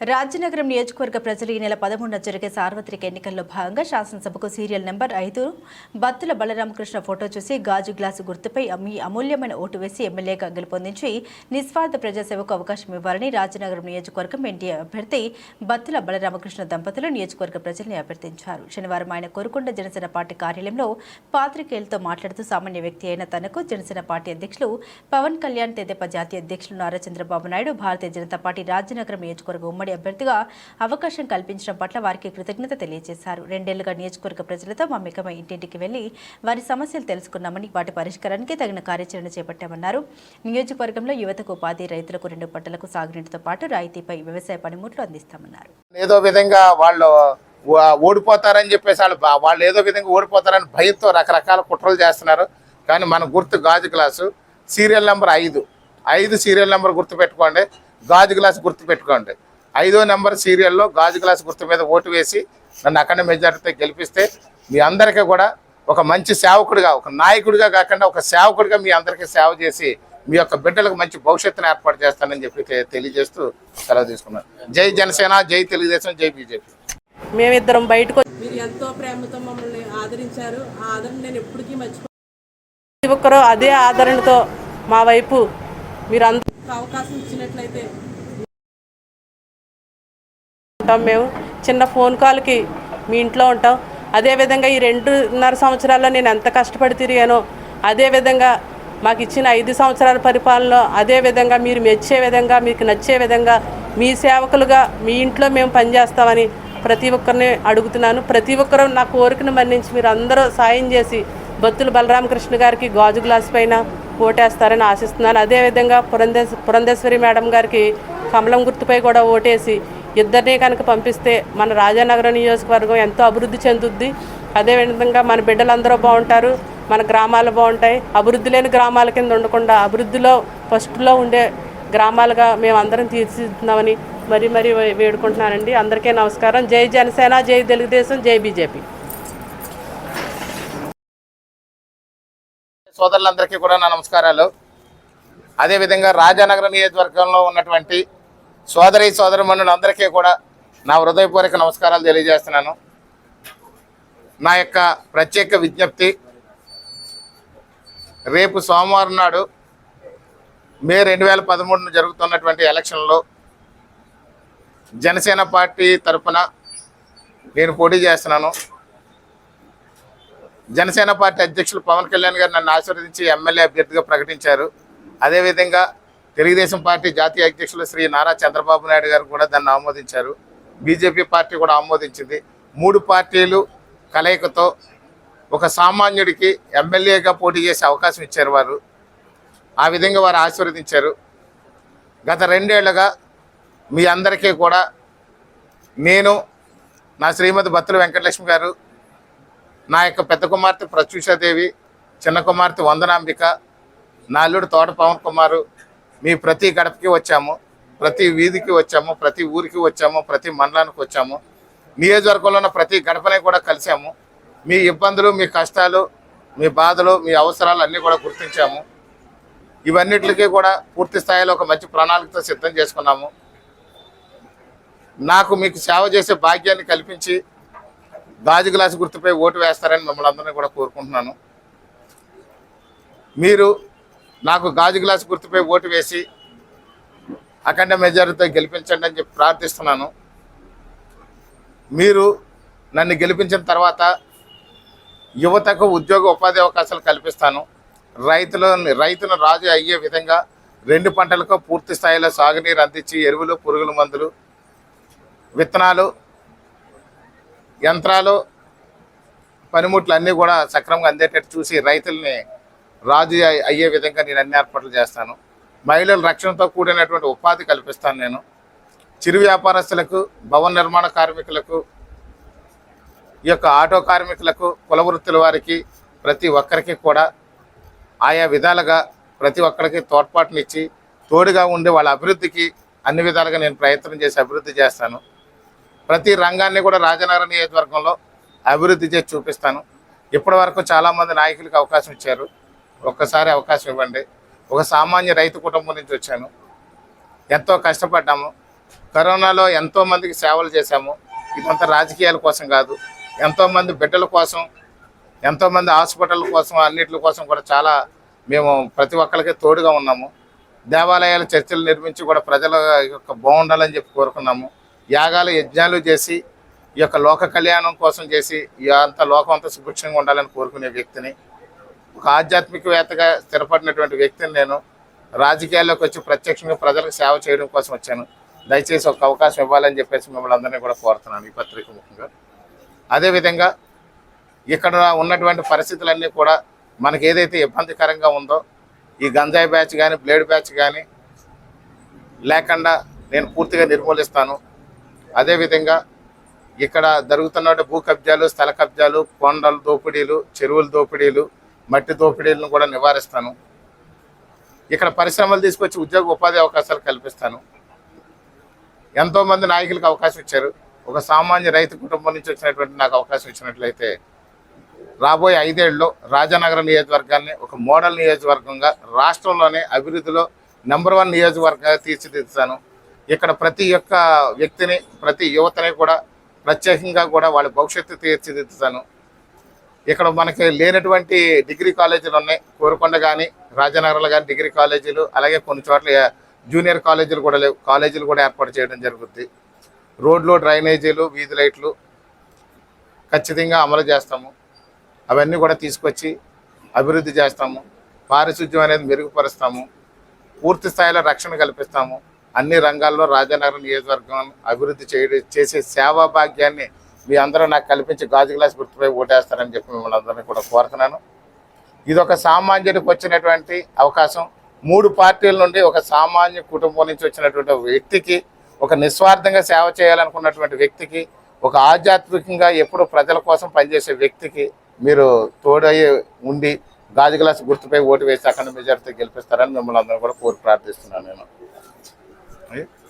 రాజనగరం నియోజకవర్గ ప్రజలు ఈ నెల పదమూడున జరిగే సార్వత్రిక ఎన్నికల్లో భాగంగా శాసనసభకు సీరియల్ నెంబర్ ఐదు బత్తుల బలరామకృష్ణ ఫోటో చూసి గాజు గ్లాసు గుర్తుపై మీ అమూల్యమైన ఓటు వేసి ఎమ్మెల్యేగా గెలుపొందించి నిస్వార్థ ప్రజాసేవకు అవకాశం ఇవ్వాలని రాజనగరం నియోజకవర్గం ఎన్డీఏ అభ్యర్థి బత్తుల బలరామకృష్ణ దంపతులు నియోజకవర్గ ప్రజల్ని అభ్యర్థించారు. శనివారం ఆయన కోరుకొండ జనసేన పార్టీ కార్యాలయంలో పాత్రికేయులతో మాట్లాడుతూ సామాన్య వ్యక్తి అయిన తనకు జనసేన పార్టీ అధ్యక్షులు పవన్ కళ్యాణ్ తెదేపా జాతీయ అధ్యక్షులు నారా చంద్రబాబు నాయుడు భారతీయ జనతా పార్టీ రాజనగరం నియోజకవర్గ ఉమ్మడి అభ్యర్థిగా అవకాశం కల్పించడం పట్ల వారికి కృతజ్ఞత తెలియజేశారు. రెండేళ్ళుగా నియోజకవర్గ ప్రజలతో మమ్మికమై ఇంటింటికి వెళ్ళి వారి సమస్యలు తెలుసుకున్నామని వాటి పరిష్కారానికి తగిన కార్యాచరణ చేపట్టామన్నారు. నియోజకవర్గంలో యువతకు ఉపాధి రైతులకు రెండు పంటలకు సాగునీటితో పాటు రాయితీపై వ్యవసాయ పనిముట్లు అందిస్తామన్నారు. ఏదో విధంగా వాళ్ళు ఓడిపోతారని చెప్పేసి వాళ్ళు వాళ్ళు ఏదో విధంగా ఓడిపోతారని భయంతో రకరకాల కుట్రలు చేస్తున్నారు. కానీ మన గుర్తు గాజు గ్లాసు సీరియల్ నెంబర్ ఐదు. ఐదు సీరియల్ నెంబర్ గుర్తు పెట్టుకోండి గాజు గ్లాస్ గుర్తు పెట్టుకోండి ఐదో నెంబర్ సీరియల్లో గాజు గ్లాస్ గుర్తు మీద ఓటు వేసి నన్ను అఖండ మెజారిటీతో గెలిపిస్తే మీ అందరికీ కూడా ఒక మంచి సేవకుడిగా ఒక నాయకుడిగా కాకుండా ఒక సేవకుడిగా మీ అందరికీ సేవ చేసి మీ యొక్క బిడ్డలకు మంచి భవిష్యత్తును ఏర్పాటు చేస్తానని చెప్పి తెలియజేస్తూ సెలవు తీసుకున్నాను. జై జనసేన జై తెలుగుదేశం జై బీజేపీ. మేమిద్దరం బయటకు వచ్చి మీరు ఎంతో ప్రేమతో మమ్మల్ని ఆదరించారు. ఆ ఆదరణ నేను ఎప్పటికీ మర్చిపో ప్రతి ఒక్కరూ అదే ఆదరణతో మా వైపు మీరు అందరూ అవకాశం ఇచ్చినట్లయితే ఉంటాం మేము. చిన్న ఫోన్ కాల్కి మీ ఇంట్లో ఉంటాం. అదేవిధంగా ఈ రెండున్నర సంవత్సరాల్లో నేను ఎంత కష్టపడి తిరిగానో అదేవిధంగా మాకు ఇచ్చిన ఐదు సంవత్సరాల పరిపాలనలో అదేవిధంగా మీరు మెచ్చే విధంగా మీకు నచ్చే విధంగా మీ సేవకులుగా మీ ఇంట్లో మేము పనిచేస్తామని ప్రతి ఒక్కరిని అడుగుతున్నాను. ప్రతి ఒక్కరూ నా కోరికను మన్నించి మీరు అందరూ సాయం చేసి బత్తుల బలరామకృష్ణ గారికి గాజు గ్లాస్ పైన ఓటేస్తారని ఆశిస్తున్నాను. అదేవిధంగా పురంధేశ్ పురంధేశ్వరి మేడం గారికి కమలం గుర్తుపై కూడా ఓటేసి ఇద్దరిని కనుక పంపిస్తే మన రాజానగరం నియోజకవర్గం ఎంతో అభివృద్ధి చెందుద్ది. అదేవిధంగా మన బిడ్డలందరూ బాగుంటారు మన గ్రామాలు బాగుంటాయి. అభివృద్ధి లేని గ్రామాల కింద ఉండకుండా అభివృద్ధిలో ఫస్ట్లో ఉండే గ్రామాలుగా మేము అందరం తీర్చిదిద్దుతున్నామని మరీ మరీ వేడుకుంటున్నానండి. అందరికీ నమస్కారం. జై జనసేన జై తెలుగుదేశం జై బీజేపీ. సోదరులందరికీ కూడా నా నమస్కారాలు. అదేవిధంగా రాజానగరం నియోజకవర్గంలో ఉన్నటువంటి సోదరి సోదరమణులందరికీ కూడా నా హృదయపూర్వక నమస్కారాలు తెలియజేస్తున్నాను. నా యొక్క ప్రత్యేక విజ్ఞప్తి రేపు సోమవారం నాడు మే రెండు వేల పదమూడున జరుగుతున్నటువంటి ఎలక్షన్లో జనసేన పార్టీ తరఫున నేను పోటీ చేస్తున్నాను. జనసేన పార్టీ అధ్యక్షులు పవన్ కళ్యాణ్ గారు నన్ను ఆశీర్వదించి ఎమ్మెల్యే అభ్యర్థిగా ప్రకటించారు. అదేవిధంగా తెలుగుదేశం పార్టీ జాతీయ అధ్యక్షులు శ్రీ నారా చంద్రబాబు నాయుడు గారు కూడా దాన్ని ఆమోదించారు. బీజేపీ పార్టీ కూడా ఆమోదించింది. మూడు పార్టీలు కలయికతో ఒక సామాన్యుడికి ఎమ్మెల్యేగా పోటీ చేసే అవకాశం ఇచ్చారు వారు. ఆ విధంగా వారు ఆశీర్వదించారు. గత రెండేళ్ళుగా మీ అందరికీ కూడా నేను నా శ్రీమతి బత్తుల వెంకటలక్ష్మి గారు నా యొక్క పెద్ద కుమార్తె ప్రత్యూషాదేవి చిన్న కుమార్తె వందనాంబిక నా అల్లుడు తోట పవన్ కుమారు మీ ప్రతి గడపకి వచ్చాము ప్రతి వీధికి వచ్చాము ప్రతి ఊరికి వచ్చాము ప్రతి మండలానికి వచ్చాము. నియోజకవర్గంలో ఉన్న ప్రతి గడపని కూడా కలిసాము మీ ఇబ్బందులు మీ కష్టాలు మీ బాధలు మీ అవసరాలు అన్నీ కూడా గుర్తించాము. ఇవన్నిటికీ కూడా పూర్తి స్థాయిలో ఒక మంచి ప్రణాళికతో సిద్ధం చేసుకున్నాము. నాకు మీకు సేవ చేసే భాగ్యాన్ని కల్పించి గాజు గ్లాసు గుర్తుపై ఓటు వేస్తారని మిమ్మల్ని అందరినీ కూడా కోరుకుంటున్నాను. మీరు నాకు గాజు గ్లాస్ గుర్తుపై ఓటు వేసి అఖండ మెజారిటీతో గెలిపించండి అని చెప్పి ప్రార్థిస్తున్నాను. మీరు నన్ను గెలిపించిన తర్వాత యువతకు ఉద్యోగ ఉపాధి అవకాశాలు కల్పిస్తాను. రైతులు రైతును రాజు అయ్యే విధంగా రెండు పంటలకు పూర్తి స్థాయిలో సాగునీరు అందించి ఎరువులు పురుగుల మందులు విత్తనాలు యంత్రాలు పనిముట్లు అన్నీ కూడా సక్రమంగా అందేటట్టు చూసి రైతుల్ని రాజు అయ్యే- విధంగా నేను అన్ని ఏర్పాట్లు చేస్తాను. మహిళల రక్షణతో కూడినటువంటి ఉపాధి కల్పిస్తాను నేను. చిరు వ్యాపారస్తులకు భవన నిర్మాణ కార్మికులకు ఈ యొక్క ఆటో కార్మికులకు కుల వృత్తుల వారికి ప్రతి ఒక్కరికి కూడా ఆయా విధాలుగా ప్రతి ఒక్కరికి తోడ్పాటునిచ్చి తోడుగా ఉండి వాళ్ళ అభివృద్ధికి అన్ని విధాలుగా నేను ప్రయత్నం చేసి అభివృద్ధి చేస్తాను. ప్రతి రంగాన్ని కూడా రాజనగరం నియోజకవర్గంలో అభివృద్ధి చేసి చూపిస్తాను. ఇప్పటి వరకు చాలామంది నాయకులకు అవకాశం ఇచ్చారు. ఒక్కసారి అవకాశం ఇవ్వండి. ఒక సామాన్య రైతు కుటుంబం నుంచి వచ్చాను. ఎంతో కష్టపడ్డాము. కరోనాలో ఎంతో మందికి సేవలు చేశాము. ఇదంతా రాజకీయాల కోసం కాదు. ఎంతోమంది బిడ్డల కోసం ఎంతోమంది హాస్పిటల్ కోసం అన్నిటి కోసం కూడా చాలా మేము ప్రతి ఒక్కరికి తోడుగా ఉన్నాము. దేవాలయాల చర్చలు నిర్మించి కూడా ప్రజల యొక్క బాగుండాలని చెప్పి కోరుకున్నాము. యాగాలు యజ్ఞాలు చేసి ఈ యొక్క లోక కళ్యాణం కోసం చేసి అంత లోకం అంతా సుభిక్షంగా ఉండాలని కోరుకునే వ్యక్తిని ఒక ఆధ్యాత్మికవేత్తగా స్థిరపడినటువంటి వ్యక్తిని నేను రాజకీయాల్లోకి వచ్చి ప్రత్యక్షంగా ప్రజలకు సేవ చేయడం కోసం వచ్చాను. దయచేసి ఒక అవకాశం ఇవ్వాలని చెప్పేసి మిమ్మల్ని అందరినీ కూడా కోరుతున్నాను ఈ పత్రిక ముఖ్యంగా. అదేవిధంగా ఇక్కడ ఉన్నటువంటి పరిస్థితులన్నీ కూడా మనకి ఏదైతే ఇబ్బందికరంగా ఉందో ఈ గంజాయి బ్యాచ్ కానీ బ్లేడ్ బ్యాచ్ కానీ లేకుండా నేను పూర్తిగా నిర్మూలిస్తాను. అదేవిధంగా ఇక్కడ జరుగుతున్న భూ కబ్జాలు స్థల కబ్జాలు కొండల దోపిడీలు చెరువుల దోపిడీలు మట్టి దోపిడీలను కూడా నివారిస్తాను. ఇక్కడ పరిశ్రమలు తీసుకొచ్చి ఉద్యోగ ఉపాధి అవకాశాలు కల్పిస్తాను. ఎంతోమంది నాయకులకు అవకాశం ఇచ్చారు. ఒక సామాన్య రైతు కుటుంబం నుంచి వచ్చినటువంటి నాకు అవకాశం ఇచ్చినట్లయితే రాబోయే ఐదేళ్ళలో రాజానగరం నియోజకవర్గాన్ని ఒక మోడల్ నియోజకవర్గంగా రాష్ట్రంలోనే అభివృద్ధిలో నెంబర్ వన్ నియోజకవర్గంగా తీర్చిదిద్దుతాను. ఇక్కడ ప్రతి ఒక్క వ్యక్తిని ప్రతి యువతని కూడా ప్రత్యేకంగా కూడా వాళ్ళ భవిష్యత్తు తీర్చిదిద్దుతాను. ఇక్కడ మనకి లేనటువంటి డిగ్రీ కాలేజీలు ఉన్నాయి. కోరుకొండ కానీ రాజనగర్లో కానీ డిగ్రీ కాలేజీలు అలాగే కొన్ని చోట్ల జూనియర్ కాలేజీలు కూడా లేవు. కాలేజీలు కూడా ఏర్పాటు చేయడం జరుగుద్ది. రోడ్లు డ్రైనేజీలు వీధి లైట్లు ఖచ్చితంగా అమలు చేస్తాము. అవన్నీ కూడా తీసుకొచ్చి అభివృద్ధి చేస్తాము. పారిశుద్ధ్యం అనేది మెరుగుపరుస్తాము. పూర్తి స్థాయిలో రక్షణ కల్పిస్తాము. అన్ని రంగాల్లో రాజానగరం నియోజకవర్గం అభివృద్ధి చేయడం చేసే సేవా భాగ్యాన్ని మీ అందరూ నాకు కల్పించి గాజు గ్లాస్ గుర్తుపై ఓటేస్తారని చెప్పి మిమ్మల్ని అందరినీ కూడా కోరుతున్నాను. ఇది ఒక సామాన్యుడికి వచ్చినటువంటి అవకాశం. మూడు పార్టీల నుండి ఒక సామాన్య కుటుంబం నుంచి వచ్చినటువంటి వ్యక్తికి ఒక నిస్వార్థంగా సేవ చేయాలనుకున్నటువంటి వ్యక్తికి ఒక ఆధ్యాత్మికంగా ఎప్పుడు ప్రజల కోసం పనిచేసే వ్యక్తికి మీరు తోడయ్యి ఉండి గాజు గ్లాస్ గుర్తుపై ఓటు వేసి అఖండ మెజార్టీ గెలిపిస్తారని మిమ్మల్ని అందరూ కూడా కోరి ప్రార్థిస్తున్నాను నేను.